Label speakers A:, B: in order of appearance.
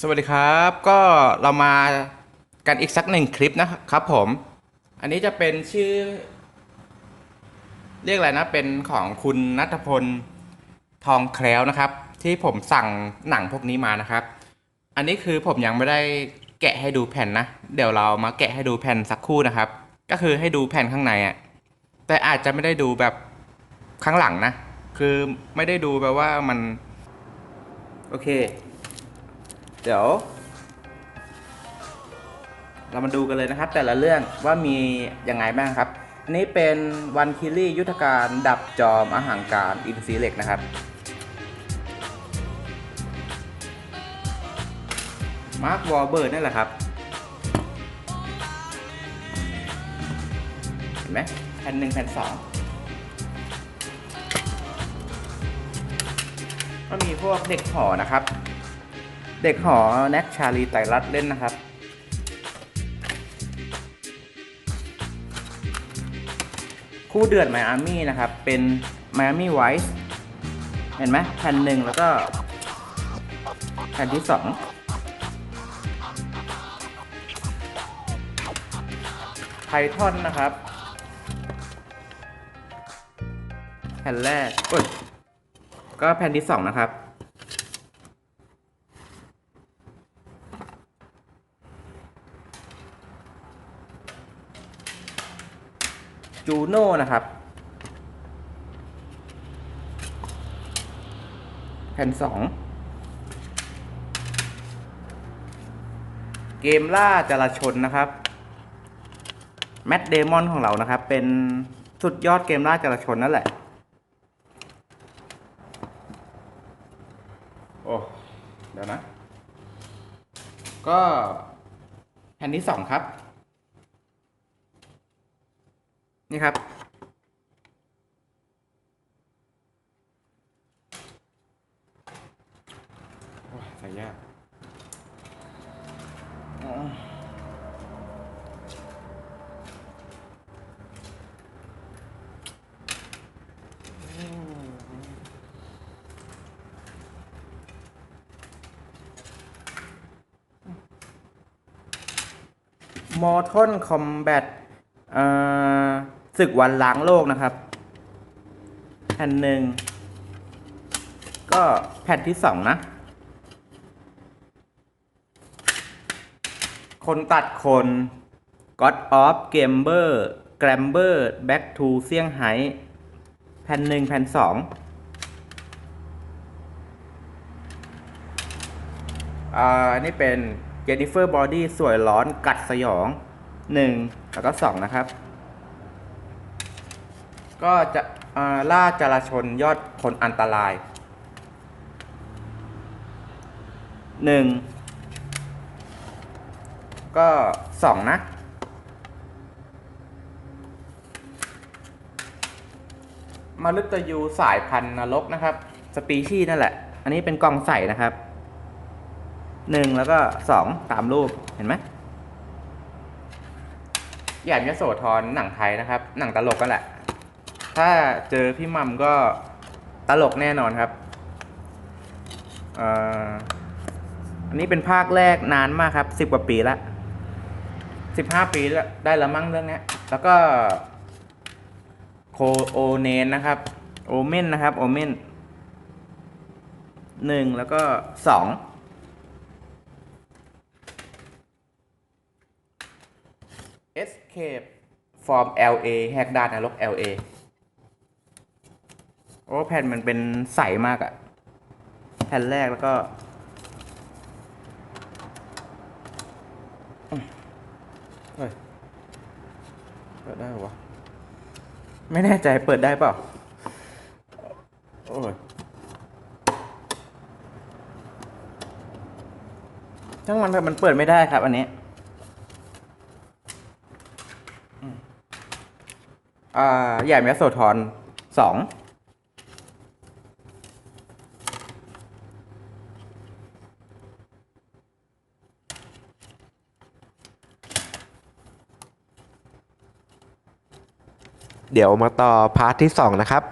A: สวัสดีครับ ก็เรามากันอีกสักหนึ่งคลิปนะครับผม อันนี้จะเป็นชื่อ เรียกอะไรนะ เป็นของคุณนัทพลทองแคล้วนะครับ ที่ผมสั่งหนังพวกนี้มานะครับ อันนี้คือผมยังไม่ได้แกะให้ดูแผ่นนะ เดี๋ยวเรามาแกะให้ดูแผ่นสักคู่นะครับ ก็คือให้ดูแผ่นข้างในอะแต่อาจจะไม่ได้ดูแบบข้างหลังนะ คือไม่ได้ดูแบบว่ามัน โอเค เดี๋ยว เรามาดูกันเลยนะครับ แต่ละเรื่องว่ามียังไงบ้างครับ อันนี้เป็นวันคิลี่ยุทธการดับจอมอาหารการอินซีเล็กนะครับ มาร์ควอลเบิร์ดนี่แหละครับ เห็นไหมแผ่นหนึ่งแผ่นสองก็มีพวกเด็กหอนะครับ เด็กหอแน็กชาลีไตรัตเล่นนะครับ คู่เดือดไมอามี่นะครับ เป็นไมอามี่ไวท์เห็นไหมแผ่นหนึ่งแล้วก็แผ่นที่สองไพทอนนะครับ แผ่นแรกก็แผ่นที่สองนะครับ จูโน่นะครับ แผ่นสอง เกมล่าจราชนนะครับแมตต์เดมอนของเรานะครับ เป็นสุดยอดเกมล่าจราชนนั่นแหละ โอ้ เดี๋ยวนะ ก็แผ่นที่สองครับ นี่ครับโอ้ยใส่ยากอ๋อมอทอนคอมแบทเอ่อ ศึกวันล้างโลกนะครับ แผ่นหนึ่งก็แผ่นที่สองนะ คนตัดคน God of Gamer Gramber Back to เซี่ยงไฮ้แผ่นหนึ่งแผ่นสองอ่านี่เป็น Jennifer Body สวยร้อนกัดสยองหนึ่งแล้วก็สองนะครับ ก็จะล่าจราชนยอดคนอันตรายหนึ่งก็สองนะมาลึกตยูสายพันธุ์นรกนะครับ สปีชีนั่นแหละ อันนี้เป็นกองใส่นะครับหนึ่งแล้วก็สองตามรูปเห็นไหมแหยมยโสธรหนังไทยนะครับ หนังตลกกันแหละ ถ้าเจอพี่มัมก็ตลกแน่นอนครับอันนี้เป็นภาคแรกนานมากครับสิบกว่าปีละสิบห้าปีแล้วได้แล้วมั้งเรื่องนี้แล้วก็โคโอเนนนะครับโอเมนนะครับโอเมนหนึ่งแล้วก็สอง Escape from LA แหกด่านนรก LA โอ้แผ่นมันเป็นใสมากอะแผ่นแรกแล้วก็ เฮ้ย เปิดได้เหรอวะ ไม่แน่ใจเปิดได้เปล่า โอ้ยช่างมันเถอะมันเปิดไม่ได้ครับ อันนี้อ่าใหญ่แมสโซทอนสอง
B: เดี๋ยวมาต่อพาร์ทที่ 2 นะครับ